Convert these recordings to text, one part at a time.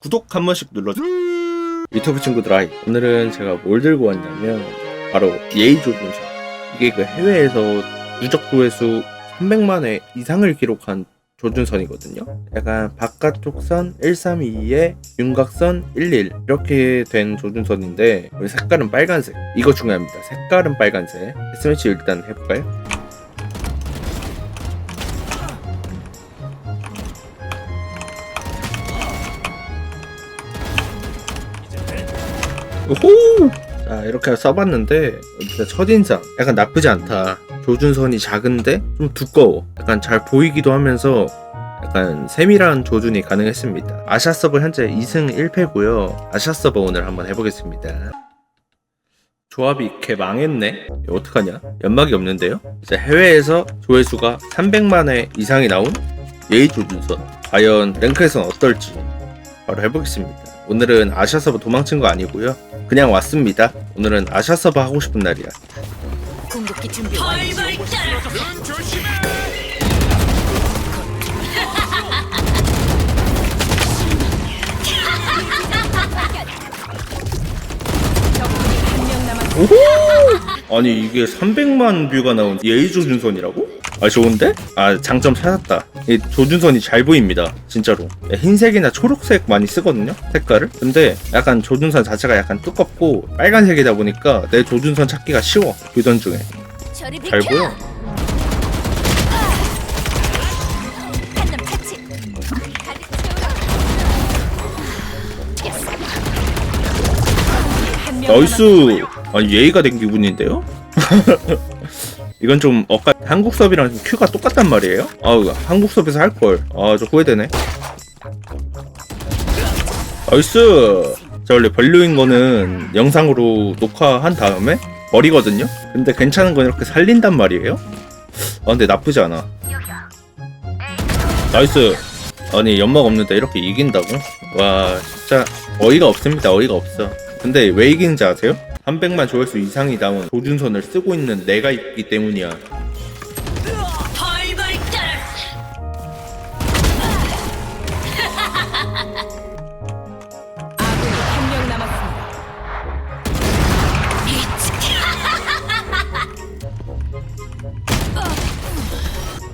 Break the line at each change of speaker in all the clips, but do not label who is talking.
구독 한 번씩 눌러줘. 유튜브 친구들 아이 오늘은 제가 뭘 들고 왔냐면 바로 예의 조준선 이게 그 해외에서 누적 조회수 300만회 이상을 기록한 조준선이거든요. 약간 바깥쪽 선 132에 윤곽선 11 이렇게 된 조준선인데 색깔은 빨간색 이거 중요합니다. 색깔은 빨간색 스매치 일단 해볼까요? 호! 자 이렇게 써봤는데 첫인상. 약간 나쁘지 않다. 조준선이 작은데 좀 두꺼워. 약간 잘 보이기도 하면서 약간 세밀한 조준이 가능했습니다. 아시아 서버 현재 2승 1패고요. 아시아 서버 오늘 한번 해보겠습니다. 조합이 개 망했네. 어떡하냐? 연막이 없는데요? 이제 해외에서 조회수가 300만회 이상이 나온 예의 조준선. 과연 랭크에선 어떨지 바로 해보겠습니다 오늘은 아시아 서버 도망친 거 아니고요 그냥 왔습니다. 오늘은 아시아 서버 하고 싶은 날이야.
궁극기 준비 완료.
오호! 아니 이게 300만 뷰가 나온 예의 조준선이라고? 아 좋은데? 아 장점 찾았다. 이 조준선이 잘 보입니다. 진짜로. 흰색이나 초록색 많이 쓰거든요. 색깔을. 근데 약간 조준선 자체가 약간 두껍고 빨간색이다 보니까 내 조준선 찾기가 쉬워. 뷰던 중에. 잘. 보여. 나이스! 아니 예의가 된 기분인데요? 이건 좀 엇가 한국 섭이랑 좀 큐가 똑같단 말이에요? 아우 한국 섭에서 할 걸. 아저 후회되네. 나이스. 자 원래 별로인 거는 영상으로 녹화한 다음에 버리거든요. 근데 괜찮은 건 이렇게 살린단 말이에요. 아 근데 나쁘지 않아. 나이스. 아니 연막 없는데 이렇게 이긴다고? 와 진짜 어이가 없습니다. 어이가 없어. 근데 왜 이기는지 아세요? 300만 조회수 이상이 나온 조준선을 쓰고 있는 내가 있기 때문이야.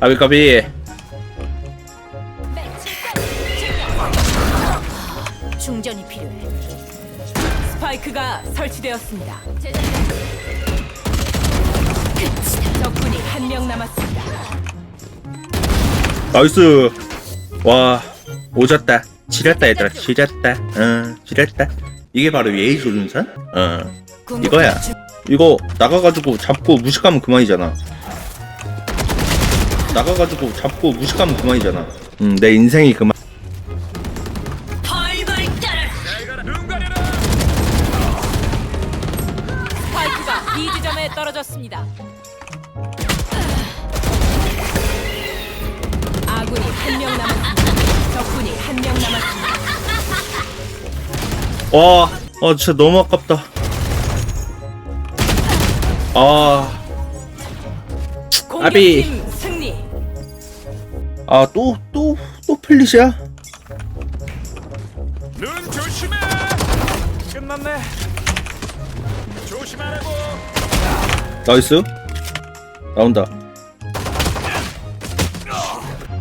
아비까비.
충전이 필요해.
스파이크가 설치되었습니다.
끝이다.
적군이 한 명 남았습니다.
나이스. 와 오졌다. 지렸다 얘들아. 지렸다. 응 지렸다. 이게 바로 예의 조준선? 어. 이거야.
준-
이거 나가가지고 잡고 무식하면 그만이잖아. 나가가지고 잡고 무식하면 그만이잖아. 음, 내 인생이 그만.
스파이크가 B 지점에 떨어졌습니다. 아군이 한 명 남았습니다. 적군이 한 명 남았습니다.
와, 아 진짜 너무 아깝다. 아, 아비.
공격팀 승리.
아 또 또 또 플릿이야?
눈 조심해. 끝났네. 조심하라고.
나이스. 나온다.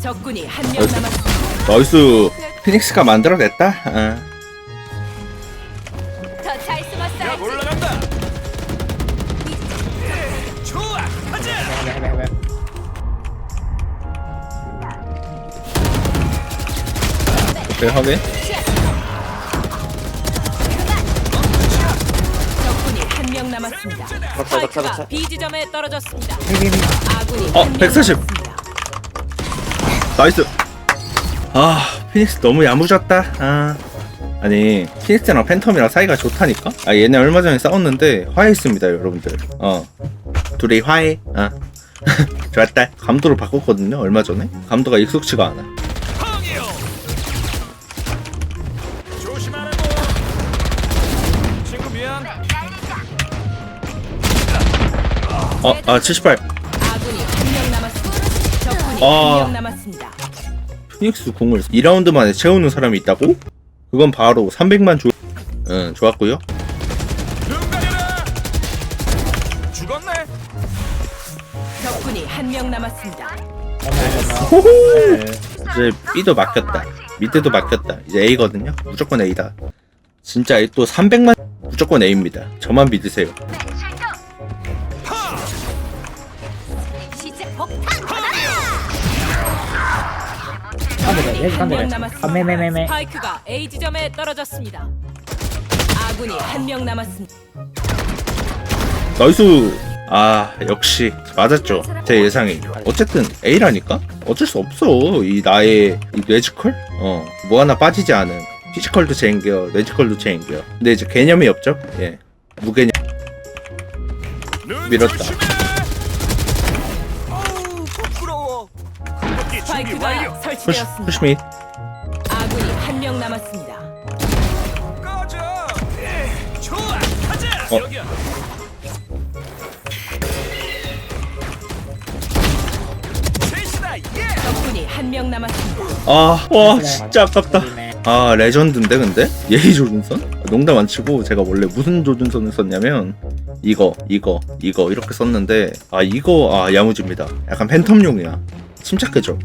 적군이 한 명. 남았습니다.
나이스. 피닉스가 만들어냈다. 아. 오케이 확인.
적군이 한 명 남았습니다. 스파이크가 B 지점에 떨어졌습니다. 아군이
어,
한명
140.
남았습니다.
나이스. 아 피닉스 너무 야무졌다. 아. 아니 피닉스랑 팬텀이랑 사이가 좋다니까? 아 얘네 얼마 전에 싸웠는데 화해했습니다 여러분들. 어. 둘이 화해. 아. 좋았다. 감도를 바꿨거든요 얼마 전에. 감도가 익숙치가 않아. 어, 아 78.
아군이 한명 남았습니다. 적군이
아.
한명 남았습니다.
피닉스 공을 2라운드 만에 채우는 사람이 있다고? 그건 바로 300만 조. 응, 좋았고요.
눈 가려라. 죽었네.
적군이 한명 남았습니다.
이제 B도 막혔다. 미드도 막혔다. 이제 A거든요. 무조건 A다. 진짜 또 300만 무조건 A입니다. 저만 믿으세요.
칸들에 여기
한명
칸들에
남았습니다.
아메메메메
스파이크가 A 지점에 떨어졌습니다. 아군이 한 명 남았습니다.
나이스. 아 역시 맞았죠. 제 예상이. 어쨌든 A라니까. 어쩔 수 없어. 이 나의 이 뇌지컬. 어뭐 하나 빠지지 않은. 피지컬도 챙겨, 뇌지컬도 챙겨. 근데 이제 개념이 없죠. 예. 무개념.
눈
밀었다.
스파이크가 설치되었습니다. 아군이 한 명 남았습니다.
꺼져. 예, 좋아. 가자.
어.
여기야. 셋이다. 예.
적군이 한 명 남았습니다.
아, 와 진짜 아깝다. 아 레전드인데 근데 예의 조준선? 농담 안 치고 제가 원래 무슨 조준선을 썼냐면 이거 이거 이거 이렇게 썼는데 아 이거 아 야무집니다 약간 팬텀용이야 침착해져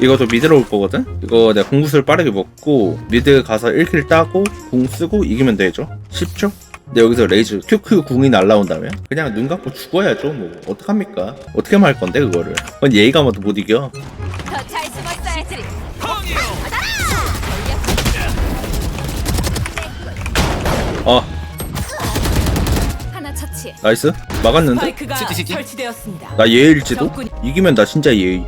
이것도 미드로 올 거거든? 이거 내가 공구슬 빠르게 먹고 미드 가서 1킬 따고 궁 쓰고 이기면 되죠 쉽죠? 근데 여기서 레이즈 큐큐 궁이 날라온다면 그냥 눈 감고 죽어야죠 뭐 어떡합니까 어떻게 말 건데 그거를 그건 예의가 뭐도 못 이겨
더잘 숨었어야지.
펑이요.
아
하나 처치.
나이스 막았는데?
스파이크가 설치되었습니다.
나 예일지도?
적군이-
이기면 나 진짜 예의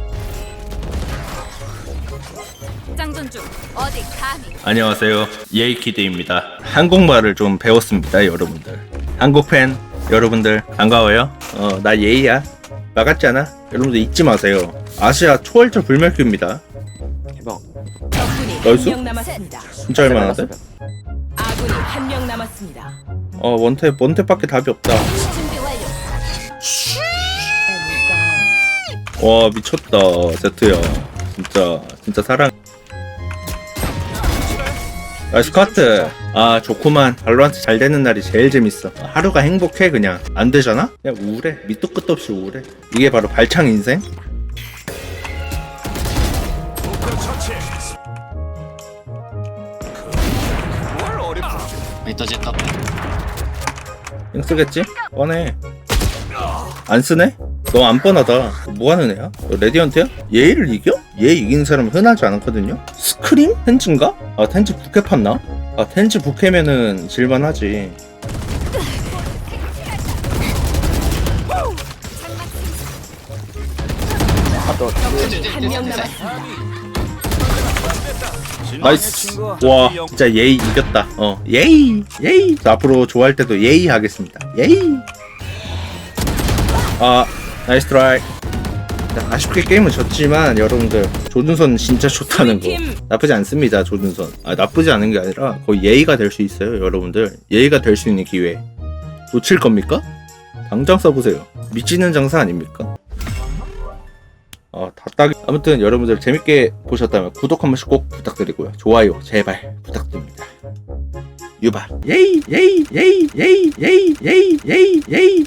중. 어디 감히.
안녕하세요 예이키드입니다 한국말을 좀 배웠습니다 여러분들 한국 팬 여러분들 반가워요 어 나 예이야 막았잖아 여러분들 잊지 마세요 아시아 초월적 불멸기입니다
적군이
나이스?
한 명 남았습니다.
진짜 할만한데?
아군이 한 명 남았습니다.
어 원탭 원탭밖에 답이 없다
준비 완료.
와 미쳤다 제트야 진짜 진짜 사랑 아, 스쿼트. 아, 좋구만. 발로한테 잘 되는 날이 제일 재밌어. 하루가 행복해, 그냥. 안 되잖아? 그냥 우울해. 밑도 끝도 없이 우울해. 이게 바로 발창 인생?
일단 제탑
응, 쓰겠지? 꺼내. 안 쓰네? 너 안 뻔하다. 뭐 하는 애야? 레디언트야? 예의를 이겨? 얘 이기는 사람은 흔하지 않거든요? 스크림? 텐즈인가? 아 텐즈 부캐 팠나? 아 텐즈 부캐면은 질만하지. 나이스 와 진짜 예의 이겼다 어 예의 예의 앞으로 좋아할 때도 예의 하겠습니다 예의 아 나이스 트라이 자, 아쉽게 게임은 졌지만 여러분들 조준선 진짜 좋다는 거
팀.
나쁘지 않습니다 조준선 아 나쁘지 않은 게 아니라 거의 예의가 될 수 있어요 여러분들 예의가 될 수 있는 기회 놓칠 겁니까? 당장 써보세요 미치는 장사 아닙니까? 아, 다 따기. 아무튼 여러분들 재밌게 보셨다면 구독 한 번씩 꼭 부탁드리고요. 좋아요, 제발 부탁드립니다. 유바. 예이, 예이, 예이, 예이, 예이, 예이, 예이, 예이.